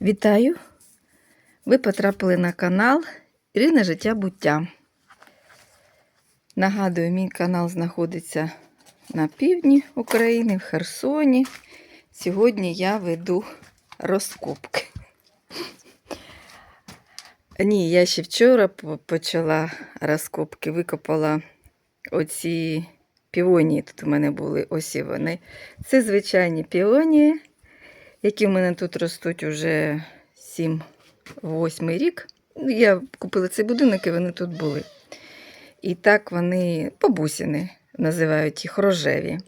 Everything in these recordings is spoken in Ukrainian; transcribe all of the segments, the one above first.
Вітаю! Ви потрапили на канал Ірина Життя Буття. Нагадую, мій канал знаходиться на півдні України, в Херсоні. Сьогодні я веду розкопки. Ні, я ще вчора почала розкопки, викопала оці піонії. Тут у мене були ось вони. Це звичайні піонії, які в мене тут ростуть уже 7-8 рік. Ну, Я купила цей будинок і вони тут були. І так вони бабусіни, називають їх рожеві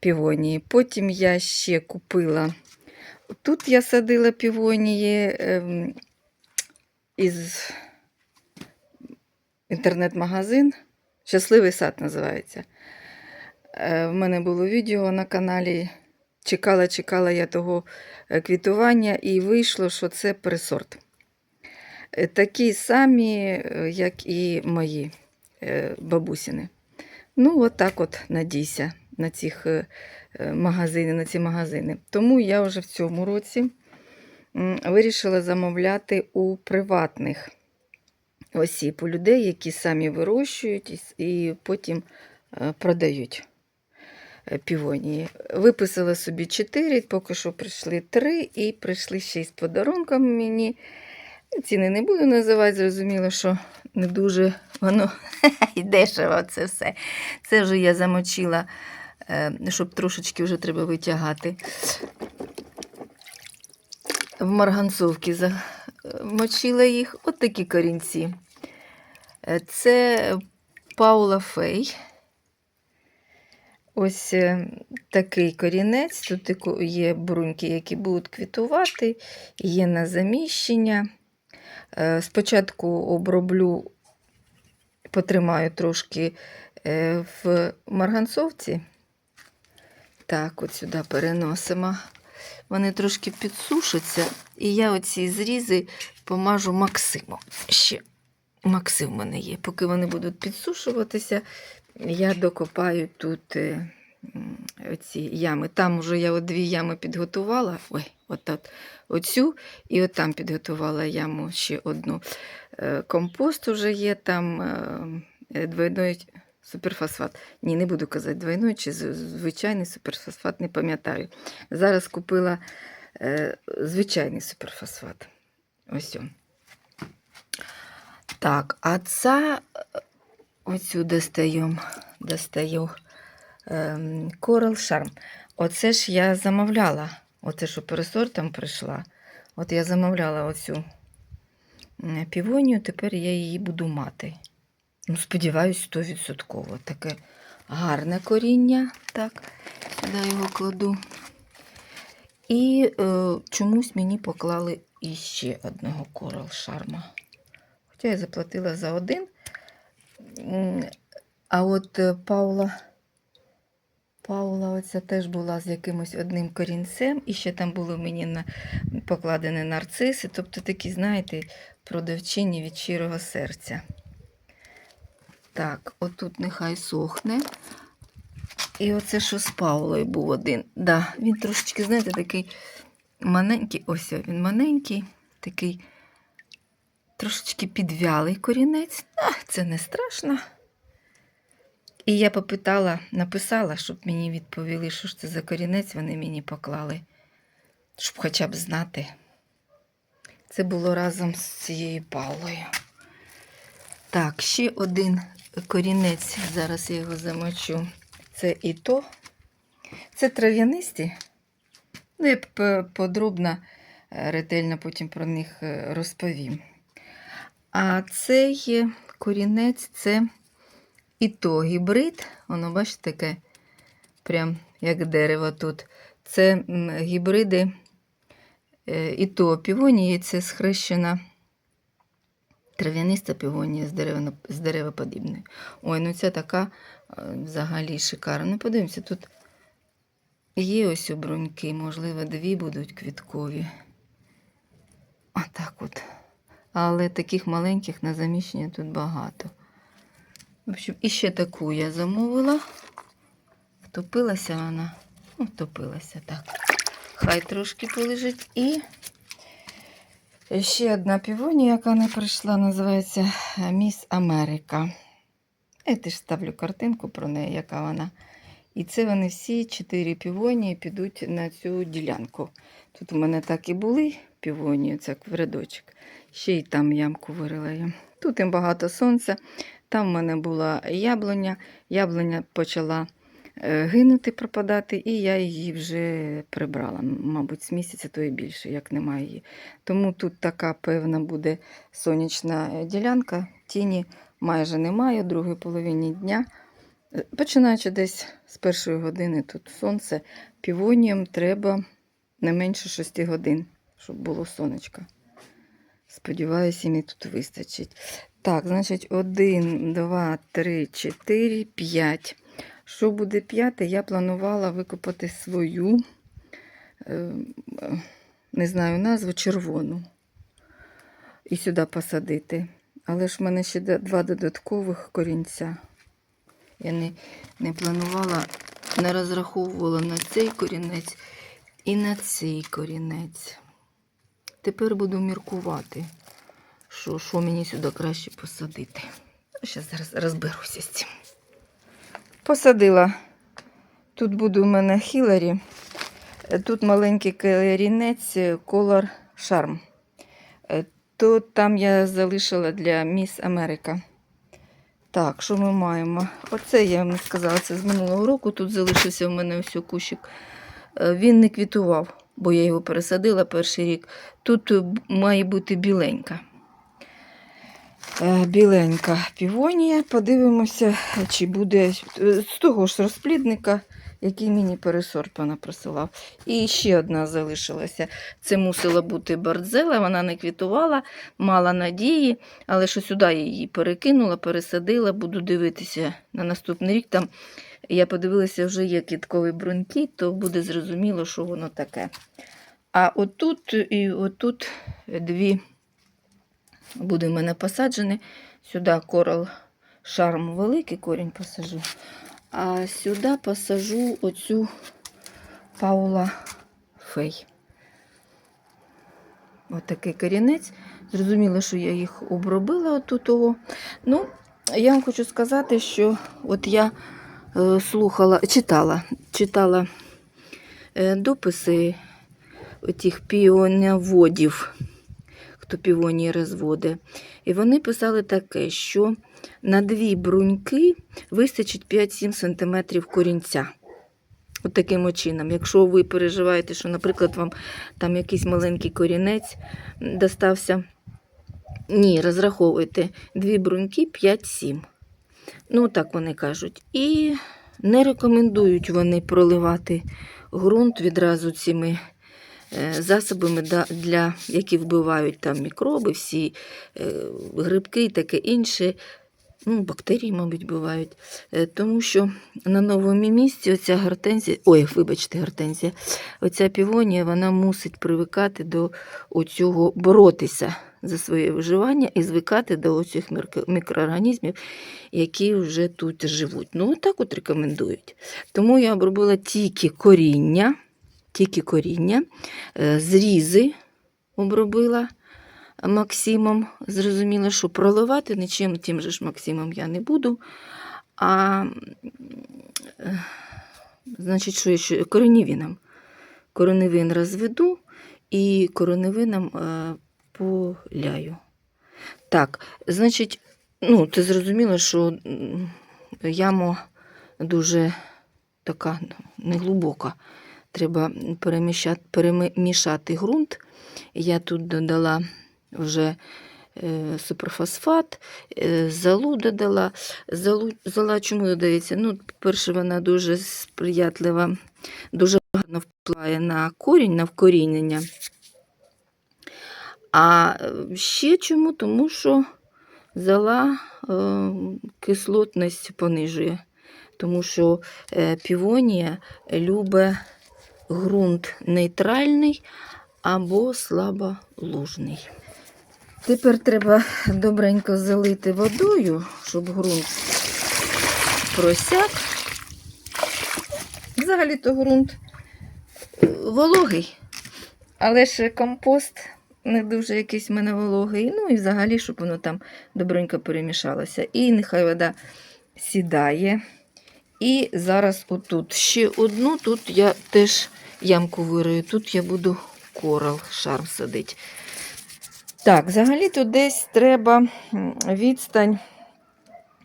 півонії. Потім я ще купила. Тут я садила півонії ем, із інтернет-магазин. Щасливий сад називається. Е, В мене було відео на каналі. Чекала, чекала я того е, квітування, і вийшло, що це пересорт. Е, Такі самі, е, як і мої бабусіни. Ну, от от надійся на цих магазини, на ці магазини. Тому я вже в цьому році вирішила замовляти у приватних осіб, у людей, які самі вирощують і, потім продають півонії. Виписала собі 4, поки що прийшли 3 і прийшли ще й з подарунком мені. Ціни не буду називати, зрозуміло, що не дуже воно і дешево це все. Це вже я замочила, е, щоб трошечки вже треба витягати. В марганцовці замочила їх. От такі корінці. Е, Це Паула Фей. Ось е, такий корінець. Тут є бруньки, які будуть квітувати, є на заміщення. Е, Спочатку оброблю, потримаю трошки е, в марганцовці. Так, от сюди переносимо. Вони трошки підсушаться, і я оці зрізи помажу Максимом. Ще Максим в мене є. Поки вони будуть підсушуватися, я докопаю тут е, м, оці ями. Там уже я от дві ями підготувала. Ой, от, от, оцю, і от там підготувала яму ще одну. Е, Компост уже є там е, двойной суперфосфат. Ні, не буду казати двойной чи звичайний суперфосфат, не пам'ятаю. Зараз купила е, звичайний суперфосфат. Ось. Так, а це оцю достаю, достаю ем, Coral Charm. Оце ж я замовляла. Оце, що пересортом прийшла. От я замовляла оцю півонію, тепер я її буду мати. Ну, сподіваюсь, 100%. Таке гарне коріння. Так, сюди його кладу. І е, чомусь мені поклали іще одного Coral Charm. Хоча я заплатила за один. А от е, Паула, Паула оця теж була з якимось одним корінцем, і ще там були мені на, покладені нарциси, тобто такі, знаєте, продавчині від щирого серця. Так, отут нехай сохне. І оце, що з Паулою був один. Да, він трошечки, знаєте, такий маленький, ось він маленький, такий трошечки підвялий корінець. А, це не страшно. І я попитала, написала, щоб мені відповіли, що ж це за корінець вони мені поклали, щоб хоча б знати. Це було разом з цією Павлою. Так, ще один корінець, зараз я його замочу. Це і то. Це трав'янисті. Ну, я подробно, е, ретельно потім про них е, розповім. А цей корінець це і то гібрид. Воно, бачите, таке, прям як дерево тут. Це гібриди е, і то півонії, це схрещена трав'яниста півонія з, деревно, з деревоподібною. Ой, ну це така е, взагалі шикарна. Ну, подивимося, тут є ось у бруньки, можливо, дві будуть квіткові. Отак от. Але таких маленьких на заміщення тут багато. В общем, і ще таку я замовила. Втопилася вона. Ну, втопилася так. Хай трошки полежить. І Ще одна півонія, яка не прийшла, називається е, Міс Америка. Я теж ставлю картинку про неї, яка вона. І це вони всі чотири півонії підуть на цю ділянку. Тут у мене так і були півонії, це рядочок. Ще й там ямку вирила я. Тут їм багато сонця. Там в мене була яблуня. Яблуня почала е, гинути, пропадати, і я її вже прибрала. Мабуть, з місяця то і більше, як немає її. Тому тут така певна буде сонячна е, ділянка. Тіні майже немає у другій половині дня. Е, Починаючи десь з першої години тут сонце, півоніям треба не менше 6 годин, щоб було сонечко. Сподіваюся, мені тут вистачить. Так, значить, 1, 2, 3, 4, 5. Що буде п'яте, я планувала викопати свою, е, не знаю назву, червону. І сюди посадити. Але ж в мене ще два додаткових корінця. Я не, не планувала, не розраховувала на цей корінець і на цей корінець. Тепер буду міркувати, що, що мені сюди краще посадити. Зараз зараз розберуся з цим. Посадила. Тут буде у мене Хіларі. Тут маленький корінець Color Charm. То там я залишила для Міс Америка. Так, що ми маємо? Оце я вам сказала, це з минулого року. Тут залишився в мене ось кущик. Е, Він не квітував, бо я його пересадила перший рік. Тут е, має бути біленька. Е, Біленька півонія. Подивимося, чи буде е, з того ж розплідника, який мені пересорт вона присилав. І ще одна залишилася. Це мусила бути бардзела, вона не квітувала, мала надії, але що сюди її перекинула, пересадила, буду дивитися на наступний рік. Там я подивилася, вже є квітковий бронкіт, то буде зрозуміло, що воно таке. А отут і отут дві буде в мене посаджені. Сюди корал шарм великий корінь посажу. А сюди посажу оцю Паула Фей. Отакий корінець. Зрозуміло, що я їх обробила отут. Того. Ну, я вам хочу сказати, що от я е, слухала, читала, читала е, дописи тих піоняводів, хто півонії розводить. І вони писали таке, що на дві бруньки вистачить 5-7 см корінця. От таким чином. Якщо ви переживаєте, що, наприклад, вам там якийсь маленький корінець достався, ні, розраховуйте дві бруньки 5-7. Ну, так вони кажуть. І не рекомендують вони проливати ґрунт відразу цими е, засобами, для, які вбивають там мікроби, всі е, грибки і таке інше. Ну, бактерії, мабуть, бувають. Е, Тому що на новому місці оця гортензія, ой, вибачте, гортензія, оця півонія, вона мусить привикати до оцього, боротися за своє виживання і звикати до оцих мікроорганізмів, які вже тут живуть. Ну, так от рекомендують. Тому я обробила тільки коріння, тільки коріння, е, зрізи обробила. Максимом. Зрозуміло, що проливати нічим тим же ж Максимом я не буду. А е, значить, що я ще кореневином. Кореневин розведу і кореневином е, поляю. Так, значить, ну, ти зрозуміло, що яма дуже така ну, неглибока. Треба перемішати, перемішати ґрунт. Я тут додала вже е, суперфосфат, е, залу додала. Залу, зола чому додається? Ну, по-перше, вона дуже сприятлива, дуже гарно впливає на корінь, на вкорінення. А е, ще чому? Тому що зола е, кислотність понижує. Тому що півонія любить ґрунт нейтральний або слаболужний. Тепер треба добренько залити водою, щоб ґрунт просяк. Взагалі-то ґрунт е, вологий, але ж компост не дуже якийсь в мене вологий. Ну і взагалі, щоб воно там добренько перемішалося. І нехай вода сідає. І зараз отут ще одну, тут я теж ямку вирию. Тут я буду корал шарм садити. Так, взагалі тут десь треба відстань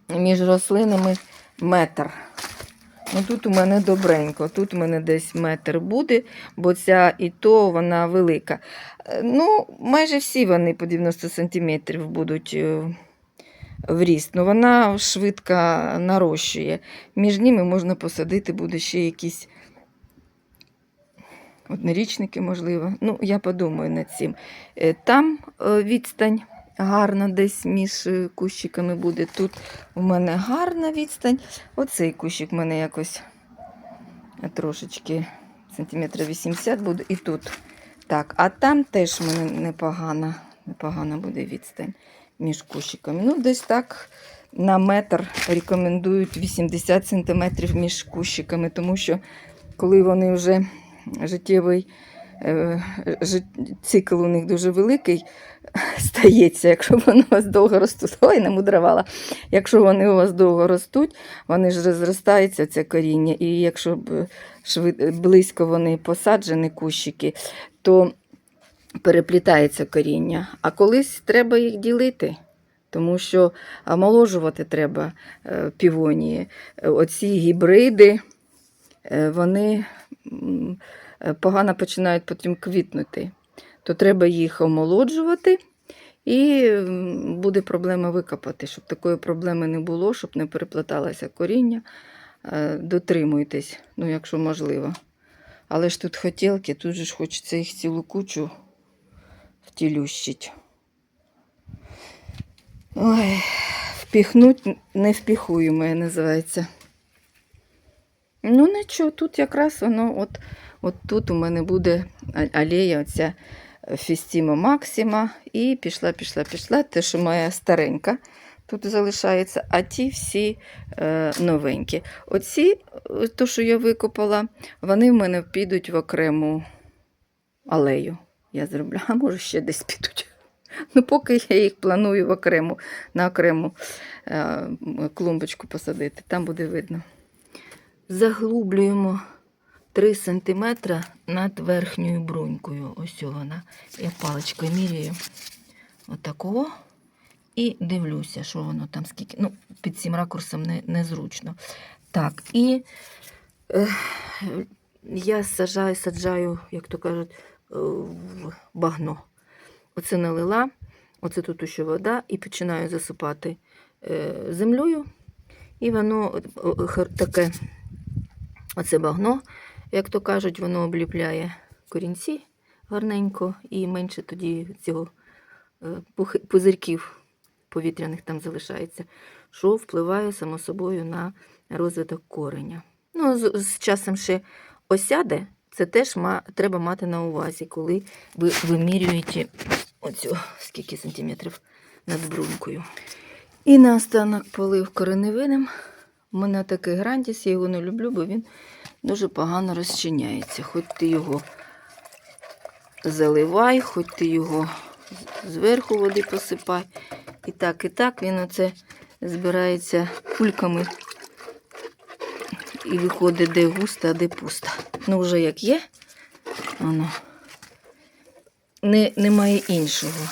між рослинами метр. Ну, тут у мене добренько, тут у мене десь метр буде, бо ця і то вона велика. Е, Ну, майже всі вони по 90 см будуть е, в ріст. Ну, вона швидко нарощує. Між ними можна посадити буде ще якісь однорічники, можливо. Ну, я подумаю над цим. Е, Там е, відстань гарна десь між е, кущиками буде. Тут у мене гарна відстань. Оцей кущик в мене якось трошечки сантиметрів 80 буде. І тут. Так, а там теж в мене непогана, непогана буде відстань між кущиками. Ну, десь так на метр рекомендують 80 сантиметрів між кущиками, тому що коли вони вже життєвий е, цикл у них дуже великий стається, якщо вони у вас довго ростуть. Ой, не мудровала. Якщо вони у вас довго ростуть, вони ж розростаються, це коріння. І якщо б близько вони посаджені кущики, то переплітається коріння. А колись треба їх ділити. Тому що омоложувати треба е, півонії. Оці гібриди, е, вони погано починають потім квітнути. То треба їх омолоджувати, і буде проблема викопати, щоб такої проблеми не було, щоб не переплеталося коріння. Е, Дотримуйтесь, ну, якщо можливо. Але ж тут хотілки, тут же ж хочеться їх цілу кучу втілющить. Ой, впіхнуть не впіхуємо, називається. Ну, нічого, тут якраз воно, от, от тут у мене буде алея, оця Фістіма Максима. І пішла, пішла, пішла. Те, що моя старенька тут залишається, а ті всі е, новенькі. Оці, е, то, що я викопала, вони в мене підуть в окрему алею. Я зроблю, а може ще десь підуть. Ну, поки я їх планую в окрему, на окрему е, клумбочку посадити, там буде видно. Заглублюємо 3 см над верхньою брунькою. Ось вона. Я паличкою міряю отакого. І дивлюся, що воно там скільки. Ну, під цим ракурсом не, незручно. Так, і е, я саджаю, саджаю, як то кажуть, е, в багно. Оце налила, оце тут ще вода, і починаю засипати е, землею. І воно о, хар- таке, оце багно, як то кажуть, воно обліпляє корінці гарненько, і менше тоді цього е, пузирьків повітряних там залишається, що впливає само собою на розвиток кореня. Ну, з, з часом ще осяде, це теж ма, треба мати на увазі, коли ви вимірюєте оцю скільки сантиметрів над брунькою. І наостанок полив кореневинем. У мене такий грандіс, я його не люблю, бо він дуже погано розчиняється. Хоч ти його заливай, хоч ти його зверху води посипай. І так, і так він оце збирається кульками і виходить, де густо, а де пусто. Ну, вже як є, воно не, немає іншого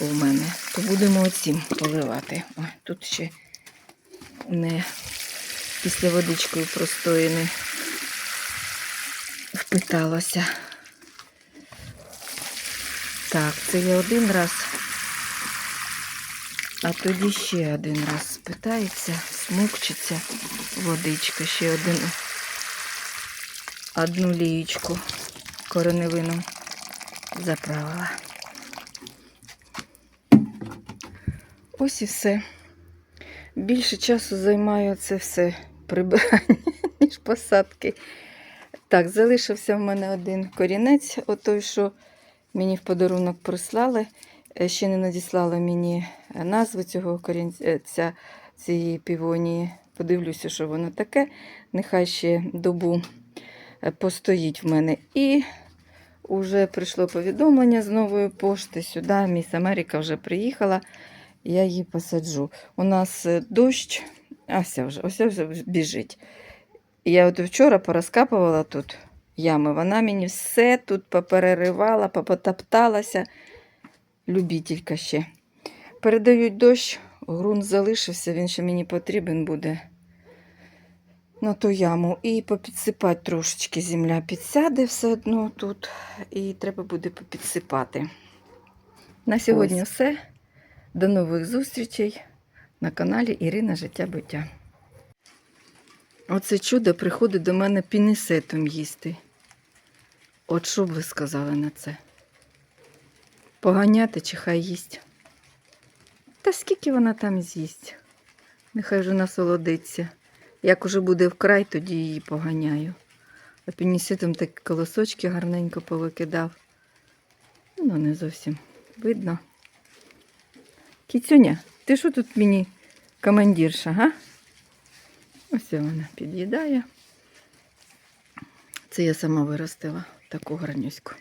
у мене, то будемо оцім поливати. Ой, тут ще не після водичкою простої не впиталося. Так, це я один раз, а тоді ще один раз спитається, смокчиться водичка, ще один, одну лієчку кореневину заправила. Ось і все. Більше часу займає це все прибирання, ніж посадки. Так, залишився в мене один корінець, отой, що мені в подарунок прислали. Е, Ще не надіслали мені назву цього корінця, цієї півонії. Подивлюся, що воно таке. Нехай ще добу е, постоїть в мене. І Уже прийшло повідомлення з нової пошти сюди. Міс Америка вже приїхала. Я її посаджу. У нас е, дощ, а все вже, ось вже біжить. Я от вчора порозкапувала тут ями. Вона мені все тут попереривала, попотопталася. Любителька ще. Передають дощ, ґрунт залишився, він ще мені потрібен буде на ту яму. І попідсипати трошечки земля підсяде все одно тут. І треба буде попідсипати. На сьогодні все. До нових зустрічей на каналі Ірина Життя Буття. Оце чудо приходить до мене пінесетом їсти. От що б ви сказали на це? Поганяти чи хай їсть? Та скільки вона там з'їсть? Нехай вже насолодиться. Як уже буде вкрай, тоді її поганяю. А пінісетом такі колосочки гарненько повикидав. Ну, не зовсім видно. Кіцюня, ти що тут мені командирша, га? Ось вона під'їдає. Це я сама виростила таку гарнюську.